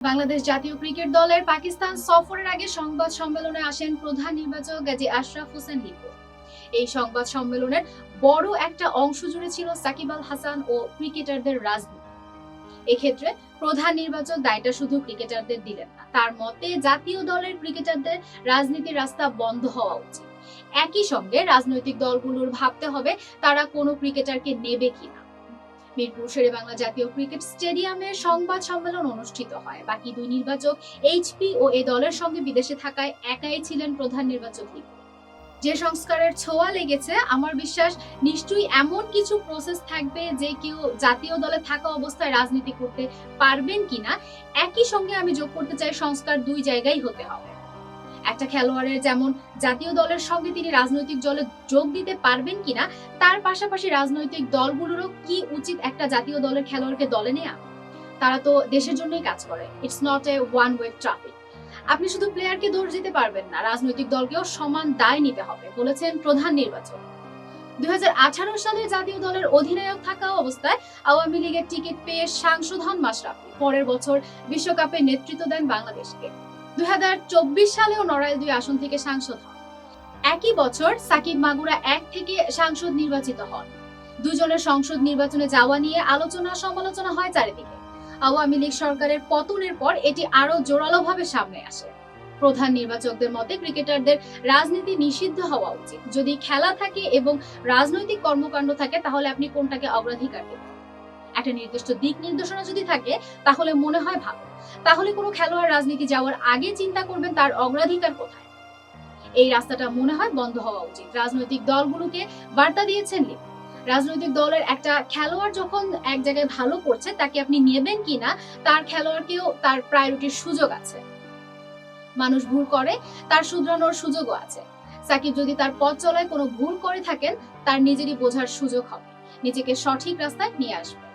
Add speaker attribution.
Speaker 1: বাংলাদেশ জাতীয় ক্রিকেট দলের পাকিস্তান সফরের আগে সংবাদ সম্মেলনে আসেন প্রধান নির্বাচক গাজী আশরাফ হোসেন লিপু এই সংবাদ সম্মেলনের বড় একটা অংশ জুড়ে ছিল সাকিব আল হাসান ও ক্রিকেটারদের রাজনীতি। এক্ষেত্রে প্রধান নির্বাচক দায়টা শুধু ক্রিকেটারদের দিলেন না, তার মতে জাতীয় দলের ক্রিকেটারদের রাজনীতির রাস্তা বন্ধ হওয়া উচিত। একই সঙ্গে রাজনৈতিক দলগুলোর ভাবতে হবে তারা কোনো ক্রিকেটারকে নেবে কিনা। মিরপুর শেরে বাংলা জাতীয় ক্রিকেট স্টেডিয়ামে সংবাদ সম্মেলন অনুষ্ঠিত হয়। বাকি দুই নির্বাচক এইচপি ও এ দলের সঙ্গে বিদেশে থাকায় একাই ছিলেন প্রধান নির্বাচক যে সংস্কারের ছোঁয়া লেগেছে, আমার বিশ্বাস নিশ্চয়ই এমন কিছু প্রসেস থাকবে যে কেউ জাতীয় দলে থাকা অবস্থায় রাজনীতি করতে পারবেন কিনা। একই সঙ্গে আমি যোগ করতে চাই সংস্কার দুই জায়গায় হতে হবে। একটা খেলোয়াড়ের যেমন জাতীয় দলের সঙ্গে তিনি রাজনৈতিক দলে যোগ দিতে পারবেন কিনা, তার পাশাপাশি রাজনৈতিক দলগুলোরও কি উচিত একটা জাতীয় দলের খেলোয়াড়কে দলে নেয়া? তারা তো দেশের জন্যই কাজ করে। It's not a one way traffic আপনি শুধু প্লেয়ারকে দোষ দিতে পারবেন না, রাজনৈতিক দলকেও সমান দায় নিতে হবে, বলেছেন প্রধান নির্বাচক। দুই সালে জাতীয় দলের অধিনায়ক থাকা অবস্থায় আওয়ামী লীগের টিকিট পেয়ে সাংসদ হন মাশরাফি। পরের বছর বিশ্বকাপে নেতৃত্ব দেন বাংলাদেশকে। দুই সালেও নড়াইল দুই আসন থেকে সাংসদ হন। একই বছর সাকিব মাগুরা এক থেকে সাংসদ নির্বাচিত হন। দুজনের সংসদ নির্বাচনে যাওয়া নিয়ে আলোচনা সমালোচনা হয় চারিদিকে। আওয়ামী লীগ সরকারের পতনের পর এটি আরও জোরালোভাবে সামনে আসে। প্রধান নির্বাচকদের মতে ক্রিকেটারদের রাজনীতি নিষিদ্ধ হওয়া উচিত। যদি খেলা থাকে এবং রাজনৈতিক কর্মকাণ্ড থাকে তাহলে আপনি কোনটাকে অগ্রাধিকার দেবেন? একটা নির্দিষ্ট দিক নির্দেশনা যদি থাকে, তাহলে মনে হয় ভালো। তাহলে কোনো খেলোয়াড় রাজনীতি যাওয়ার আগে চিন্তা করবেন তার অগ্রাধিকার কোথায়। এই রাস্তাটা মনে হয় বন্ধ হওয়া উচিত। রাজনৈতিক দলগুলোকে বার্তা দিয়েছেন লিপি। রাজনৈতিক দলের একটা খেলোয়াড় যখন এক জায়গায় ভালো করছে, তাকে আপনি নেবেন কিনা, তার খেলোয়াড়কেও তার প্রায়োরিটির সুযোগ আছে। মানুষ ভুল করে, তার শুধরানোর সুযোগও আছে। সাকিব যদি তার পথ চলায় কোনো ভুল করে থাকেন, তার নিজেরই বোঝার সুযোগ হবে। নিজেকে সঠিক রাস্তায় নিয়ে আসবে।